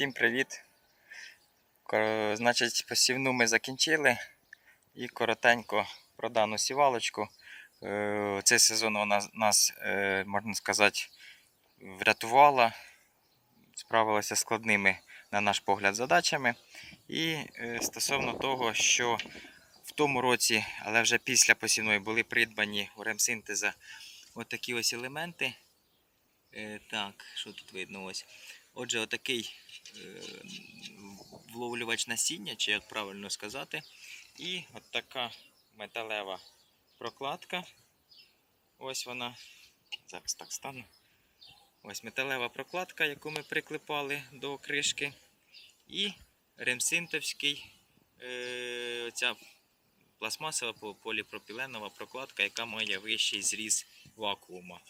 Всім привіт! Значить, посівну ми закінчили і коротенько про дану сівалочку. Е, Цей сезон вона нас, е, можна сказати, врятувала, справилася складними, на наш погляд, задачами. І е, стосовно того, що в тому році, але вже після посівної, були придбані у ремсинтеза отакі ось елементи. Так, що тут видно ось. Отже, отакий е, вловлювач насіння, чи як правильно сказати. І от така металева прокладка. Ось вона. Зараз так стану. Ось металева прокладка, яку ми приклепали до кришки. І ремсинтовський е, оця пластмасова поліпропіленова прокладка, яка має вищий зріз вакуума.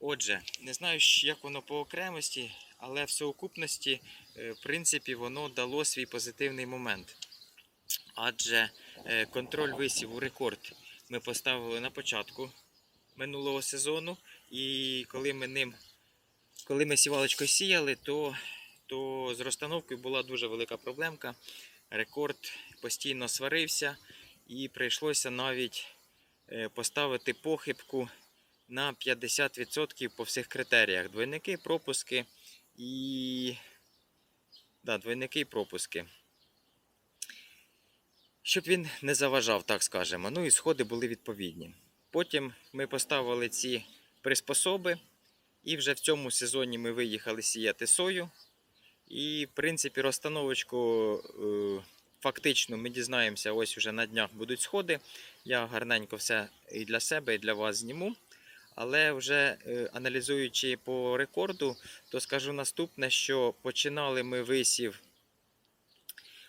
Отже, не знаю, як воно по окремості, але в совокупності, е, в принципі, воно дало свій позитивний момент. Адже е, контроль висіву рекорд ми поставили на початку минулого сезону. І коли ми ним, коли ми сівалочкою сіяли, то, то з розстановкою була дуже велика проблемка. Рекорд постійно сварився і прийшлося навіть е, поставити похибку на 50% по всіх критеріях. Двойники, пропуски і. Да, двойники і пропуски. Щоб він не заважав, так скажемо. Ну і сходи були відповідні. Потім ми поставили ці приспособи, і вже в цьому сезоні ми виїхали сіяти сою. І, в принципі, розстановочку е, фактично ми дізнаємося, ось уже на днях будуть сходи. Я гарненько все і для себе, і для вас зніму. Але вже е, аналізуючи по рекорду, то скажу наступне, що починали ми висів.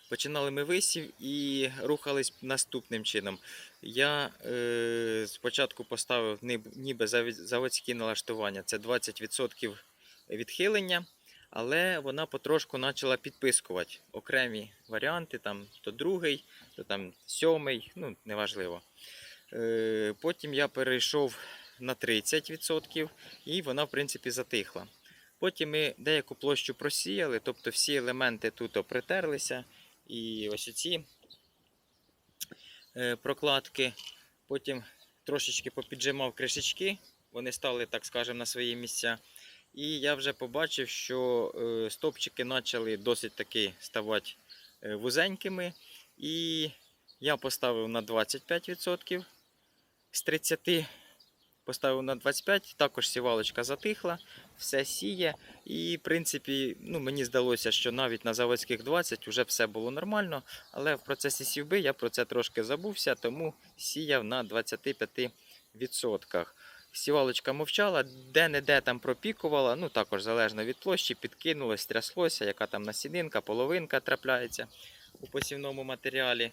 Починали ми висів і рухались наступним чином. Я е, спочатку поставив ніби заводські налаштування, це 20% відхилення, але вона потрошку почала підпискувати окремі варіанти, там то другий, то там сьомий, ну неважливо. Е, потім я перейшов на 30% і вона, в принципі, затихла. Потім ми деяку площу просіяли, тобто всі елементи тут опритерлися. І ось оці е, прокладки. Потім трошечки попіджимав кришечки, вони стали, так скажемо, на свої місця. І я вже побачив, що е, стопчики почали досить таки ставати е, вузенькими. І я поставив на 25% з 30 поставив на 25, також сівалочка затихла, все сіє. І, в принципі, ну, мені здалося, що навіть на заводських 20 вже все було нормально. Але в процесі сівби я про це трошки забувся, тому сіяв на 25%. Сівалочка мовчала, де-не-де там пропікувала, ну також залежно від площі, підкинулось, тряслося, яка там насінинка, половинка трапляється у посівному матеріалі.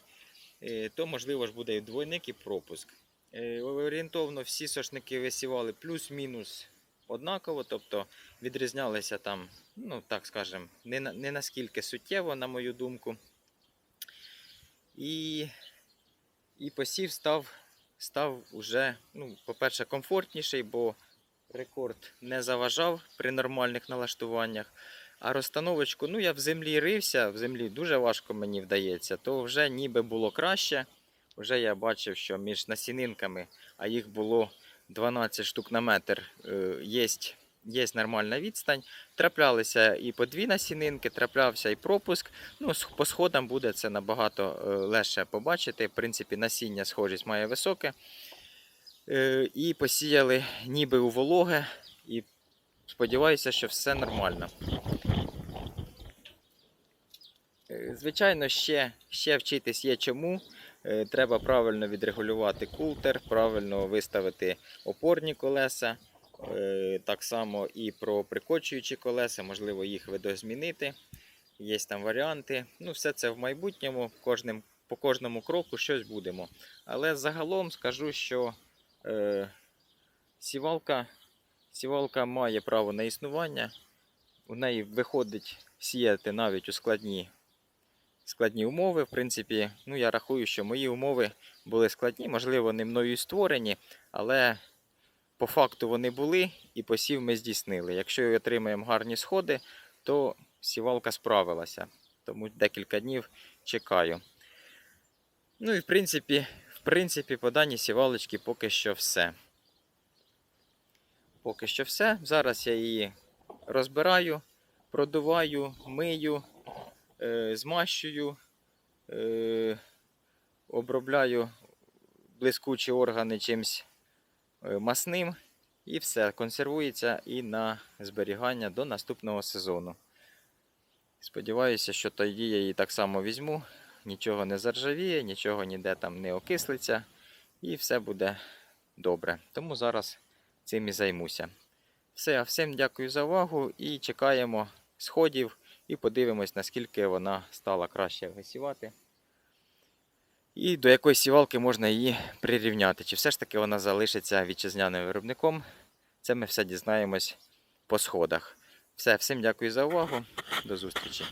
Е, То, можливо ж, буде і двойник, і пропуск. Е, Орієнтовно всі сошники висівали плюс-мінус однаково, тобто відрізнялися там, ну так скажемо, не, не наскільки суттєво, на мою думку. І, і посів став, став уже, ну, по-перше, комфортніший, бо рекорд не заважав при нормальних налаштуваннях. А розстановочку, ну я в землі рився, в землі дуже важко мені вдається, то вже ніби було краще. Вже я бачив, що між насінинками, а їх було 12 штук на метр, е, є, є нормальна відстань. Траплялися і по дві насінинки, траплявся і пропуск. Ну, по сходам буде це набагато е, легше побачити. В принципі, насіння схожість має високе. Е, І посіяли ніби у вологе. І сподіваюся, що все нормально. Звичайно, ще, ще вчитись є чому. Е, Треба правильно відрегулювати култер, правильно виставити опорні колеса. Е, Так само і про прикочуючі колеса, можливо, їх видозмінити. Є там варіанти. Ну, все це в майбутньому, кожним, по кожному кроку щось будемо. Але загалом скажу, що е, сівалка, сівалка має право на існування. У неї виходить сіяти навіть у складні складні умови. В принципі, ну я рахую, що мої умови були складні, можливо, не мною створені, але по факту вони були і посів ми здійснили. Якщо отримаємо гарні сходи, то сівалка справилася. Тому декілька днів чекаю. Ну і в принципі, в принципі, по даній сівалочці поки що все. Поки що все. Зараз я її розбираю, продуваю, мию, змащую, е, обробляю блискучі органи чимсь е, масним. І все, консервується і на зберігання до наступного сезону. Сподіваюся, що тоді я її так само візьму, нічого не заржавіє, нічого ніде там не окислиться, і все буде добре. Тому зараз цим і займуся. Все, всім дякую за увагу і чекаємо сходів і подивимось, наскільки вона стала краще висівати. І до якої сівалки можна її прирівняти. Чи все ж таки вона залишиться вітчизняним виробником? Це ми все дізнаємось по сходах. Все, всім дякую за увагу. До зустрічі.